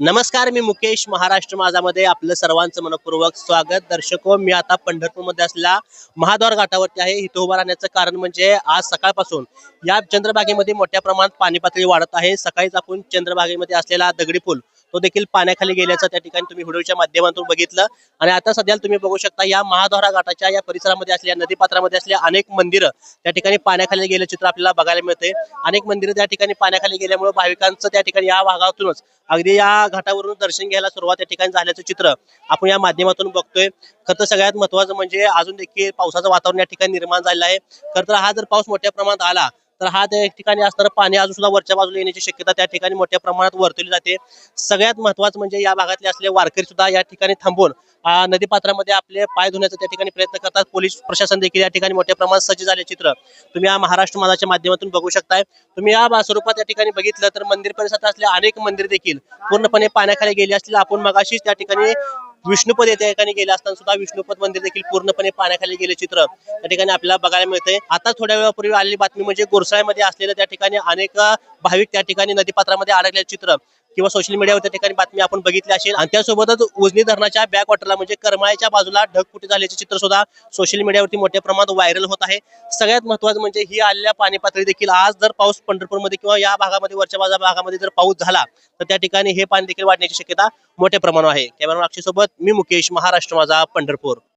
नमस्कार मी मुकेश महाराष्ट्र माझामध्ये आपलं सर्वांचं मनपूर्वक स्वागत. दर्शको हो, मी आता पंढरपूरमध्ये असलेल्या महाद्वार घाटावरती आहे. इथं उभं राहण्याचं कारण म्हणजे आज सकाळपासून या चंद्रभागेमध्ये मोठ्या प्रमाणात पाणी पातळी वाढत आहे. सकाळीच आपण चंद्रभागेमध्ये असलेला दगडी पूल तो देखील पाण्याखाली गेल्याचं त्या ठिकाणी तुम्ही व्हिडिओच्या माध्यमातून बघितलं. आणि आता सध्या तुम्ही बघू शकता या महाद्वारा घाटाच्या या परिसरामध्ये असलेल्या नदीपात्रामध्ये असलेल्या अनेक मंदिरं त्या ठिकाणी पाण्याखाली गेले चित्र आपल्याला बघायला मिळते. अनेक मंदिरं त्या ठिकाणी पाण्याखाली गेल्यामुळे भाविकांचं त्या ठिकाणी या भागातूनच अगदी या घाटावरून दर्शन घ्यायला सुरुवात त्या ठिकाणी झाल्याचं चित्र आपण या माध्यमातून बघतोय. खरं तर सगळ्यात महत्वाचं म्हणजे अजून देखील पावसाचं वातावरण या ठिकाणी निर्माण झालेलं आहे. खरं तर हा जर पाऊस मोठ्या प्रमाणात आला तर हा त्या ठिकाणी असणारं पाणी अजून सुद्धा वरच्या बाजूला येण्याची शक्यता त्या ठिकाणी मोठ्या प्रमाणात वर्तवली जाते. सगळ्यात महत्वाचं म्हणजे या भागातले असले वारकरी सुद्धा या ठिकाणी थांबून नदीपात्रामध्ये आपले पाय धुण्याचा त्या ठिकाणी प्रयत्न करतात. पोलीस प्रशासन देखील या ठिकाणी मोठ्या प्रमाणात सज्ज झाले चित्र. तुम्ही या महाराष्ट्र माझाच्या माध्यमातून बघू शकताय. तुम्ही या स्वरूपात या ठिकाणी बघितलं तर मंदिर परिसरात असले अनेक मंदिर देखील पूर्णपणे पाण्याखाली गेले असतील. आपण मगाशीच त्या ठिकाणी विष्णुपद या ठिकाणी गेले असताना सुद्धा विष्णुपद मंदिर देखील पूर्णपणे पाण्याखाली गेले चित्र. त्या ठिकाणी आपल्याला बघायला मिळते आता थोड्या वेळापूर्वी आलेली बातमी म्हणजे गोरसाळ्यामध्ये असलेल्या त्या ठिकाणी अनेक भाविक त्या ठिकाणी नदीपात्रामध्ये अडकलेले चित्र. किंवा सोशल मीडियावर त्या ठिकाणी बातमी आपण बघितली असेल. आणि त्यासोबतच उजनी धरणाच्या बॅक वॉटरला म्हणजे करमाळ्याच्या बाजूला ढगफुटी झाल्याचे चित्र सुद्धा सोशल मीडियावरती मोठ्या प्रमाणात व्हायरल होत आहे. सगळ्यात महत्वाचं म्हणजे ही आलेल्या पाणी पातळी देखील आज जर पाऊस पंढरपूरमध्ये किंवा या भागामध्ये वरच्या बाजा भागामध्ये जर पाऊस झाला तर त्या ठिकाणी हे पाणी देखील वाढण्याची शक्यता मोठ्या प्रमाणावर आहे. कॅमेरा सोबत मी मुकेश महाराष्ट्र माझा पंढरपूर.